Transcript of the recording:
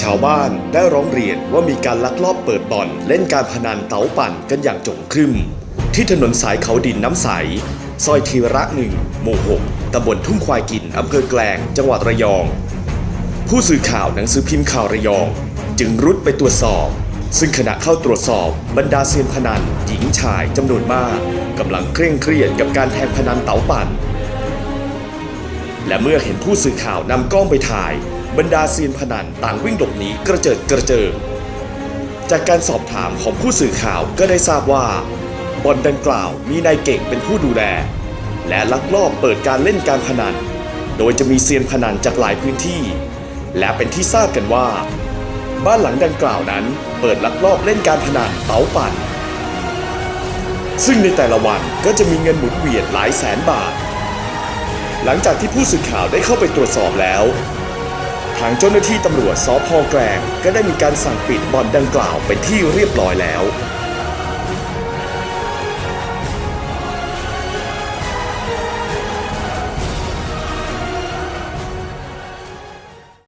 ชาวบ้านได้ร้องเรียนว่ามีการลักลอบเปิดบ่อน เล่นการพนันเต๋าปั่นกันอย่างจงครึ่ม ที่ถนนสายเขาดินน้ำใส ซอยทีระหนึ่งหมู่หกตำบลทุ่งควายกินอำเภอแกลง จังหวัดระยอง ผู้สื่อข่าวหนังสือพิมพ์ข่าวระยอง จึงรุดไปตรวจสอบ ซึ่งขณะเข้าตรวจสอบบรรดาเซียนพนัน หญิงชายจำนวนมากกำลังเคร่งเครียดกับการแทงพนันเต๋าปั่นและเมื่อเห็นผู้สื่อข่าวนำกล้องไปถ่าย บรรดาเซียนพนันต่างวิ่งหลบหนีกระเจิดกระเจิง จากการสอบถามของผู้สื่อข่าวก็ได้ทราบว่าบ่อนดังกล่าวมีนายเก่งเป็นผู้ดูแล และลักลอบเปิดการเล่นการพนัน โดยจะมีเซียนพนันจากหลายพื้นที่ และเป็นที่ทราบกันว่า บ้านหลังดังกล่าวนั้นเปิดลักลอบเล่นการพนันเต๋าปั่น ซึ่งในแต่ละวันก็จะมีเงินหมุนเวียนหลายแสนบาท หลังจากที่ผู้สื่อข่าวได้เข้าไปตรวจสอบแล้ว ทางเจ้าหน้าที่ตำรวจสพแกลงก็ได้มีการสั่งปิดบ่อนดังกล่าวเป็นที่เรียบร้อยแล้ว